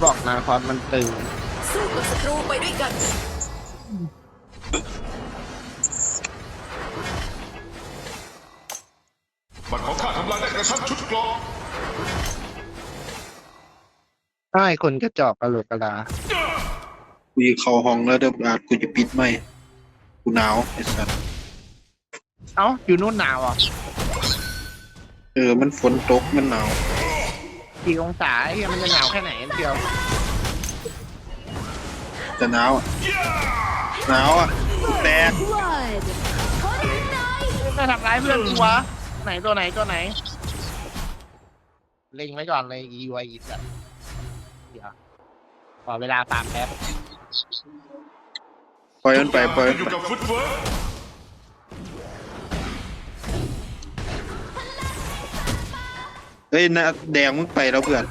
บอกนาคอสมันตึงสู้กับศัตรูไปด้วยกัน บัตรของข้าทำลายได้กระชั้นชุดเกรอบไอ้คนกระจอกกระโหลกกระลากูจะเข้าห้องแล้วเดี๋ยวอาจกูจะปิดไม่กูหนาวไอ้สัสเอ้าอยู่นู่นหนาวอะเออมันฝนตกมันหนาว กี่องศาไอ้เหี้ยมันจะหนาวแค่ไหนเดียวแต่หนาวอะหนาวอะกูแตก Blood. จะทำร้ายเพื่อนกูวะไหนตัวไหนตัวไหน เล็งไว้ก่อนเลยอีวอีสัตว์เดี๋ยวขอเวลาสามแป๊บปล่อยมันไปปล่อยมันอยู่ไปกับฟุตเวิร์ก เฮ้ยหน้าแดงมึงไปแล้วเพื่อน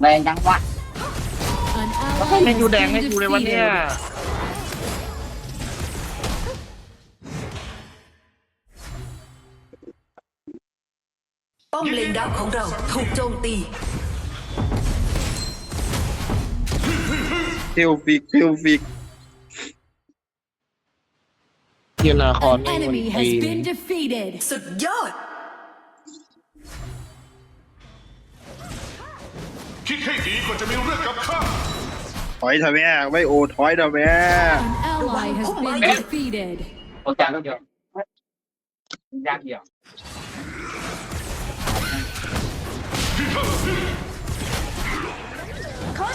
แรงจังวะ An แล้ว ally เมนู has แดง been ให้กูเลยวะเนี่ย defeated. ป้อมเลนดักของเราถูกโจมตี เทลฟิกเทลฟิก ยนาคอน An นี่มัน enemy ปี has been defeated. สุดยอด คิดให้ดีก่อนจะมีเรื่องกับข้า ถอยเถอะแม่ไว้โอถอยเถอะแม่ An ally has been Eh. defeated. โอ้จานเดียวยากเดียว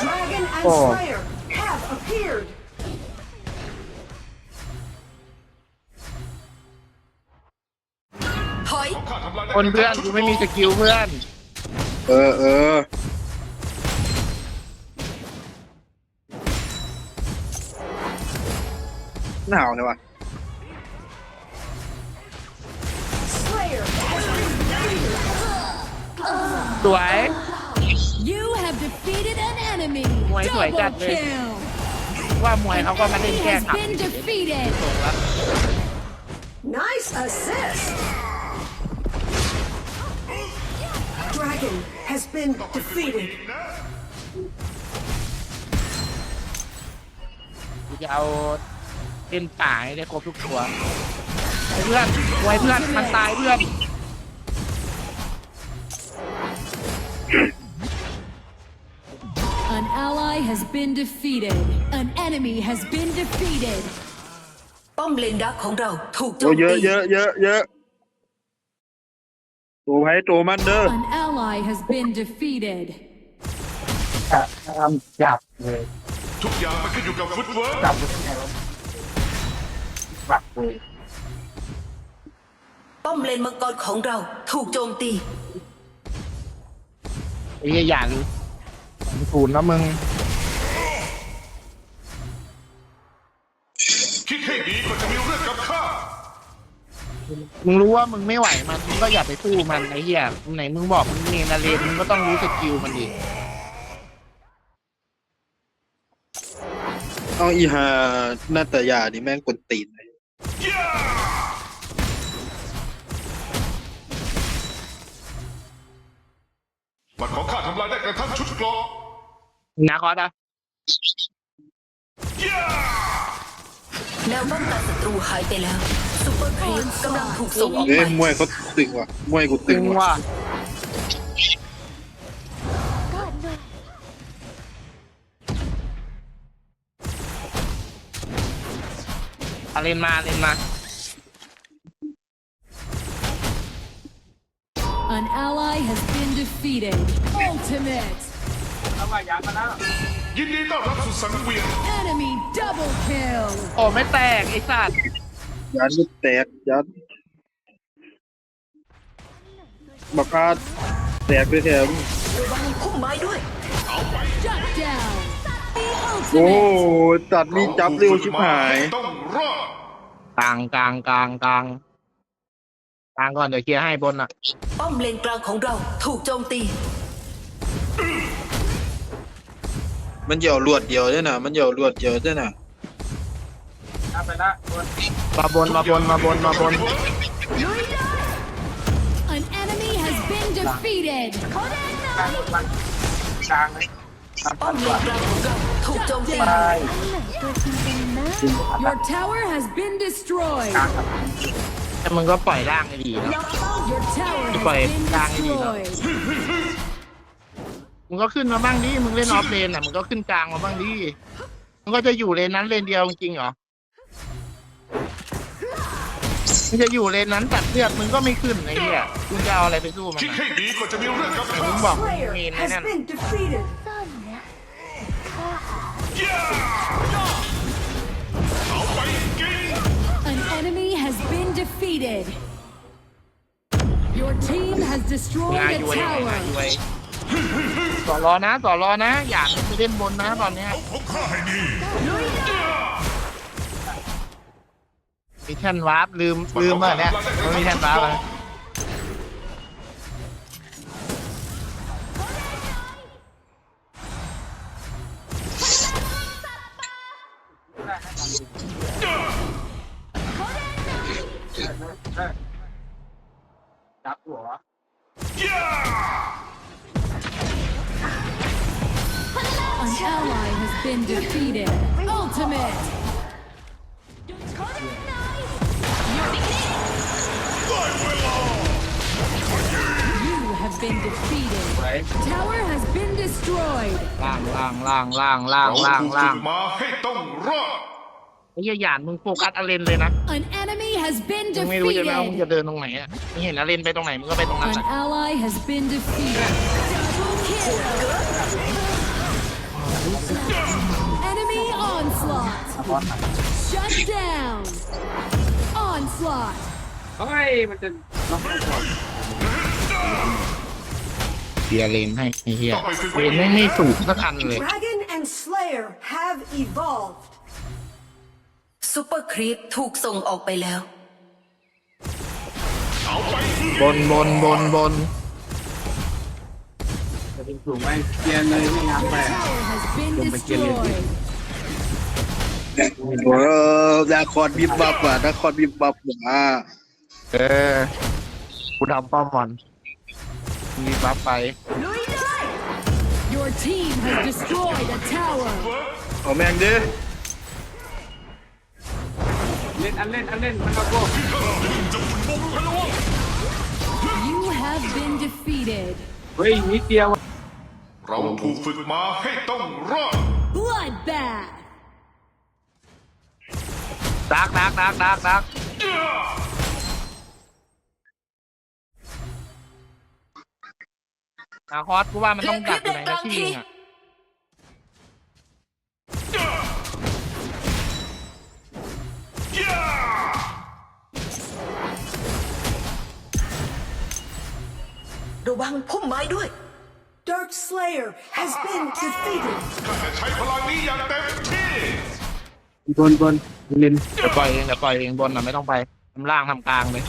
Dragon and Oh. Slayer have appeared. ถอยข้าทำลายได้คนเพื่อนกูไม่มีสกิลเพื่อน เออเออหนาวเลยวะ Slayer has สวย You have defeated an enemy. Mày sủi chặt Double đi. kill. ว่ามวยเขาก็มาเล่น Enemy แก้ has ขับ been defeated. ส่งแล้ว nice assist. Dragon has been defeated. กูจะเอาเล่นป่าให้ได้ครบทุกตัวไอ้เพื่อนมวยเพื่อนมันตายเพื่อน An ally has been defeated. An enemy has been defeated. ป้อมเลนดักของเราถูกโจโอ้มเยอะตี เยอะเยอะเยอะตัวไพ่ตัวมันเด้อ An ally has been defeated. จับเลยทุกอย่างมันขึ้นอยู่กับฟุตเวิร์กจับกูที่ไหนวะบักเลยป้อมเลนมังกรของเราถูกโจมตี ไอ้เหี้ยหยันศูนย์นะมึงคิดให้ดีก่อนจะมีเรื่อ มึงรู้ว่ามึงไม่ไหวมันมึงก็อย่าไปสู้มันไอ้เหี้ยไหนมึงบอกมึงเนนาเลนมึงก็ต้องรู้สกิลมันดิเอาอีหาหน้าตายานี่แม่งกดตีนเลยย่าบัตรของข้าทำลายได้กระทั่งชุดเกรอบนาคอสอะย่า แนวป้องกันศัตรูหายไปแล้วซุปเปอร์ครีปกำลังถูกส่งออกเอ้ไปยมวยเขาตึงว่ะมวยกูตึตึงงว่ะว่ะเอาเลนมาเลนมา An ally has been defeated. Ultimate. ยินดีต้อนรับสู่สังเวียน Enemy double kill. โอ้ไม่แตกไอ้สัตว์ยันก็แตกยันบักอาดแตกไปแถมระวังพุ่มไม้ด้วย Shut down. The โอ้ ultimate. ตัดมีจับเร็วชิบหาย ต้องรอดกลางกลางกลางกลางกลางก่อนเดี๋ยวเคลียร์ให้บนอะ ป้อมเลนกลางของเราถูกโจมตี มันเหยี่ยวลวดเดียวด้วยนะมันเหยี่ยวลวดเดียวด้วยนะมาบนมาบนมาบนมาบน An enemy has defeated. ป้อมเลนกลางของเราถูกโจมตี Your tower has been destroyed. แต่มึงก็ปล่อยร่างให้ดีนะ Your tower has Phải been càng cái gì đó. destroyed. มึงก็ขึ้นมาบ้างดิ มึงเล่นออฟเลนอะ มึงก็ขึ้นกลางมาบ้างดิ มึงก็จะอยู่เลนนั้นเลนเดียวจริงๆเหรอ มึงจะอยู่เลนนั้นตัดเลือดมึงก็ไม่ขึ้นไอ้เหี้ยมึงจะเอาอะไรไปสู้มันคิดอะให้ดีก่อนจะมีเรื่องกับมึข้างบอกมึง Slayer เมนไอ้ has นั่น been defeated. เอาไปกิน An enemy has been defeated. Your team has งา destroyed อยู่ a ไว้งา tower. อยู่ไว้ ต่อรอนะ ต่อรอนะ อยากไปเล่นบนนะตอนเนี้ยของข้าให้ดีมีแท่นวาร์ปลืมลืมอะเนี่ยมันมีแท่นวาร์ปอะ You have been defeated. Tower has been destroyed. ล่างล่างล่างล่างล่างเราล่างถูกล่าฝึงกมาให้ต้องรอด ไอ้เหี้ยหยาดมึงโฟกัสอาเลนเลยนะ An enemy has been มึงไม่รู้ใช่ไหมว่ามึงจะ defeated. เดินตรงไหนอะมึงเห็นอาเลนไปตรงไหนมึงก็ไปตรงนั้น An แหละ ally has been defeated. Double kill. Enemy onslaught. Shut down. Onslaught. เดีย เลนให้ไอ้เหี้ยเลนไม่ไม่สูงสักอันเลย Dragon and Slayer have evolved. ซูเปอร์ครีปถูกส่งออกไปแล้วเอาไปบนบนบนบน Your tower has been destroyed. เออนาคอนบิบบับอะนาคอนบิบบับอะเออกูทำป้อมมัน มีบัฟไป Your team has destroyed a tower. เอาแม่งดิ You have been defeated. เราถูกฝึกมาให้ต้องรอด Bloodbath. ดักดักดักดักดัก นาคอสกูว่ามันต้องดักอยู่ไหนนะที่ยิงอะระวังพุ่มไม้ด้วย Dark Slayer has been defeated. ข้าจะใช้พลังนี้อย่างเต็มที่บนบนลินเดี๋ยวปล่อยเองเดี๋ยวปล่อยเองบนอะไม่ต้องไปทำล่างทำกลางเลย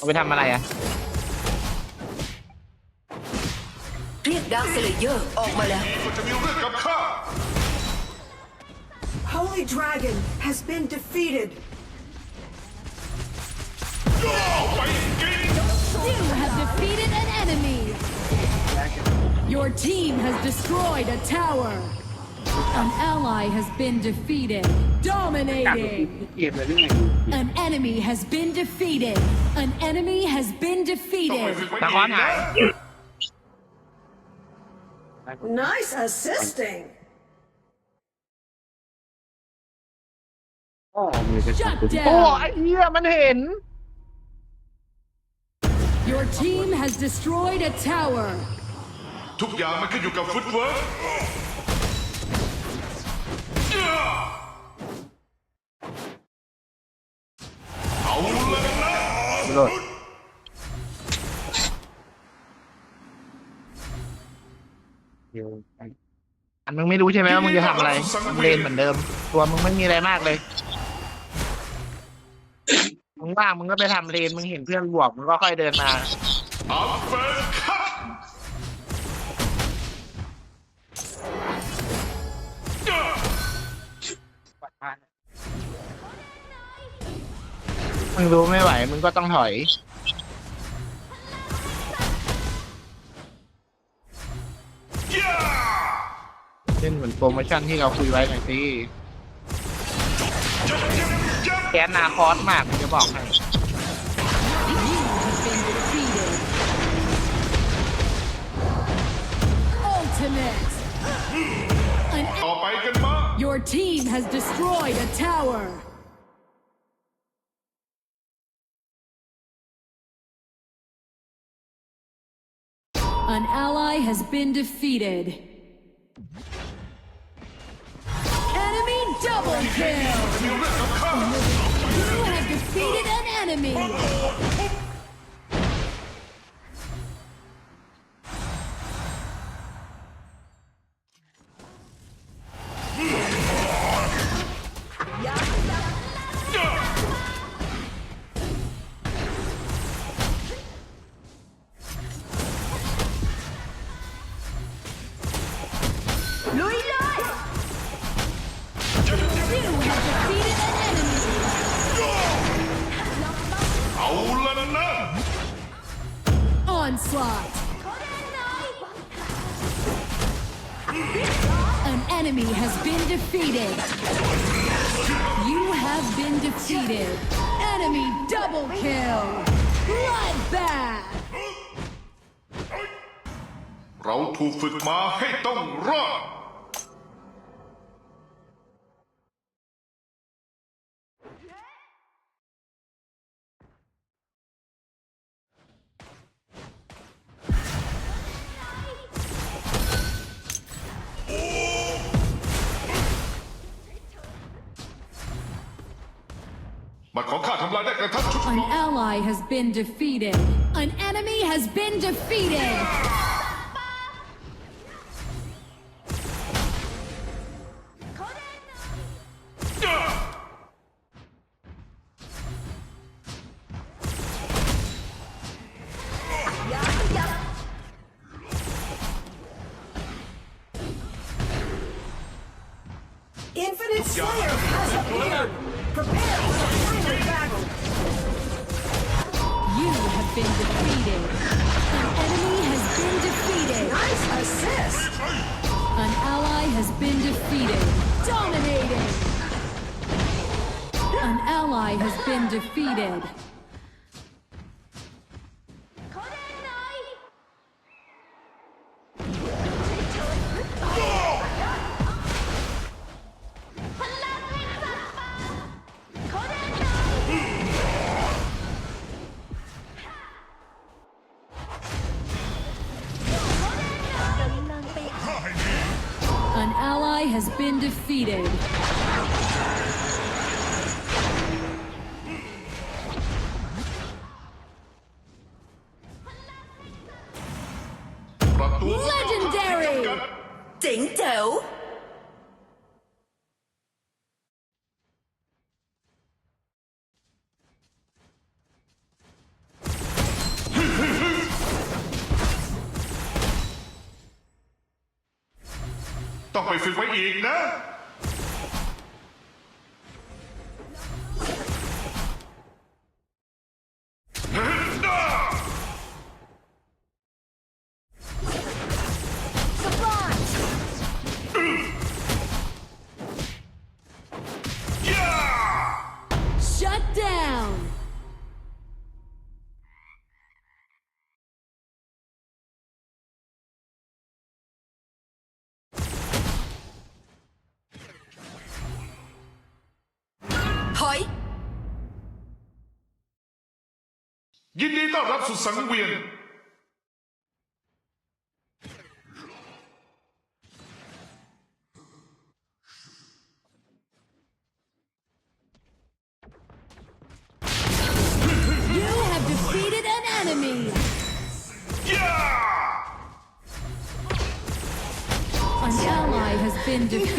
เอาไปทำอะไรอะ เรียกดาวเซเลเยอร์ออกมาแล้ว ก็จะมีเรื่องกับข้า Holy Dragon has been defeated. เอาไปกิน You have defeated an enemy. Your team has destroyed a tower. An ally has been defeated. Dominating. An enemy has been defeated. An enemy has been ต้องไป defeated. ฝึกไว้ นา อี คอส ก หา นะ ย Nice assisting. Shut โอ้ down. ไอ้เหี้ยมันเห็น Your team has destroyed a tower. ทุกอย่างมันขึ้นอยู่กับฟุตเวิร์ก เอาเลยนะโลดอันมึงไม่รู้ใช่ไหมว่ามึงจะทำอะไรมึงเลนเหมือนเดิม ตัวมึงไม่มีอะไรมากเลย มึงว่างมึงก็ไปทำเลนมึงเห็นเพื่อนบวกมึงก็ค่อยเดินมา อัพเฟน มมึงรู้ไม่ไหว มึงก็ต้องถอยย่าเล่นเหมือนโปรโมชั่นที่เราคุยไว้หน่อยสิยับยับยับแกนนาคอสมากผมจะบอกให้ Ultimate. An ต่อไปกันมา Your team has destroyed a tower. Has been defeated. Enemy double kill! มีเรื่องกับข้า You have defeated an enemy! Double kill. Bloodbath. เราถูกฝึกมาให้ต้องรอด ally has been defeated. An enemy has been defeated. อินฟินิตสเลเยอร์ has appeared prepare been defeated. An enemy has been defeated. nice assist An ally has been defeated. Dominating. An ally has been defeated. Been defeated. อีกนะ ยินดีต้อนรับสู่สังเวียน You have defeated an enemy. ย่า An ally has been defeated.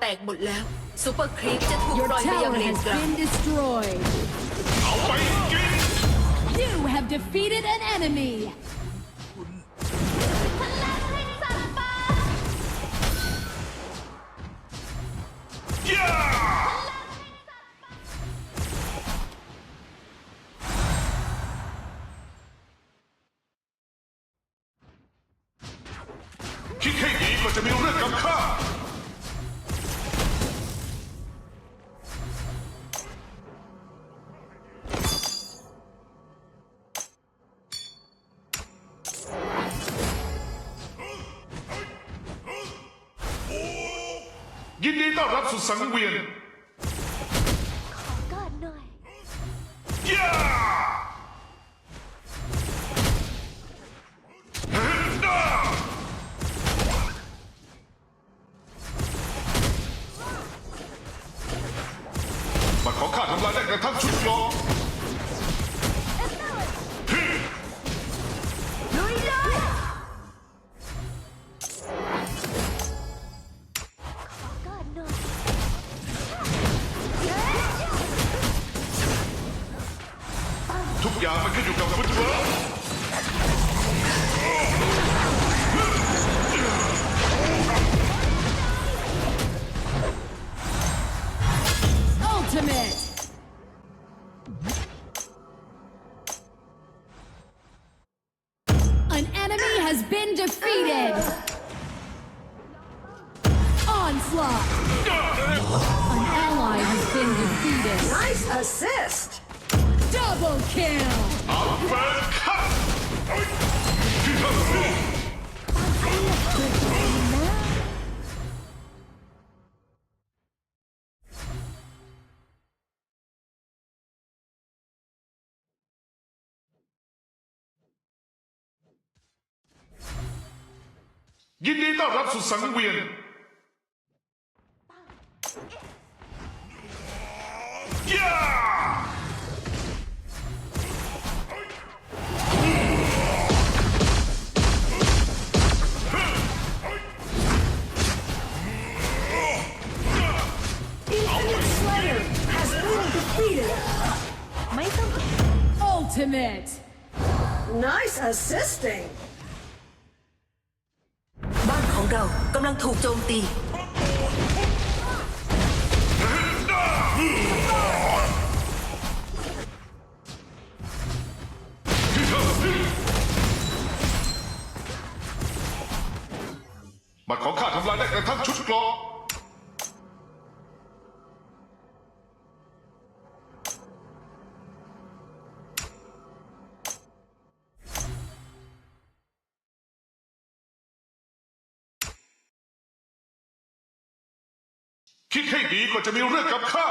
แตกหมดแล้วซูเปอร์ครีปจะถูก Your ปล่อยไปยัง tower เลน has กลาง been destroyed. เอาไปกิน You have defeated an enemy. นดีต้อนรับสู่สังเวียน been defeated. Onslaught. An ally has been defeated. Nice assist. Double kill. ยินดีต้อนรับสู่สังเวียนย่า Infinite ำ คิดให้ดีก็จะมีเรื่องกับข้า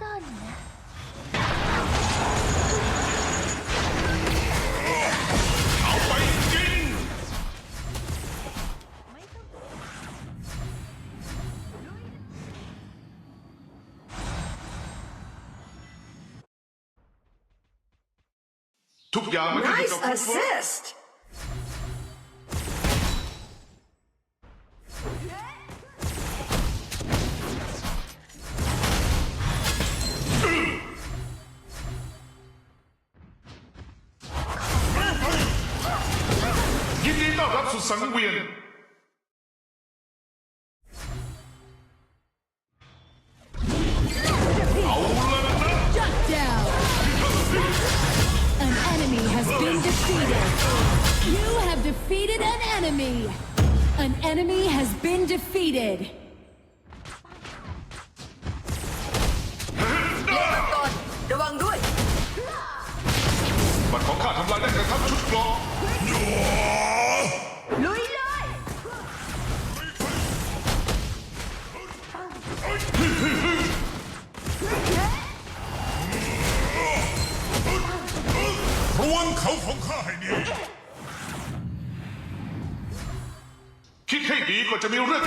ซ่อนๆนะเอาไปกินทุกอย่างมันขึ้นอยู่ Nice กับฟุตเวิร์ก assist. ต้ ขาของข้าให้ดี คิดให้ดีก็จะมีเรื่อง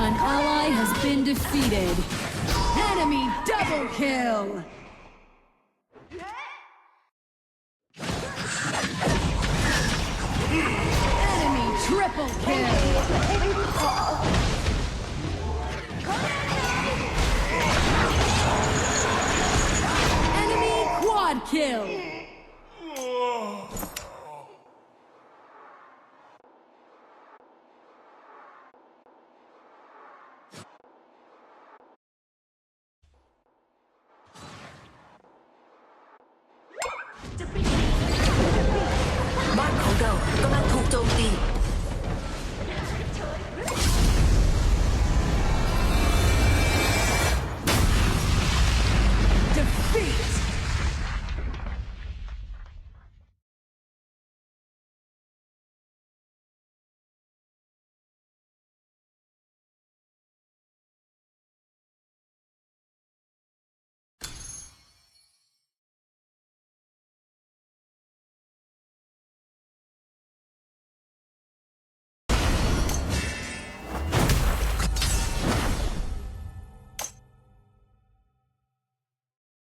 An ally has been defeated. Enemy double kill! Enemy triple kill! Enemy quad kill! บ้านของเรากำลัง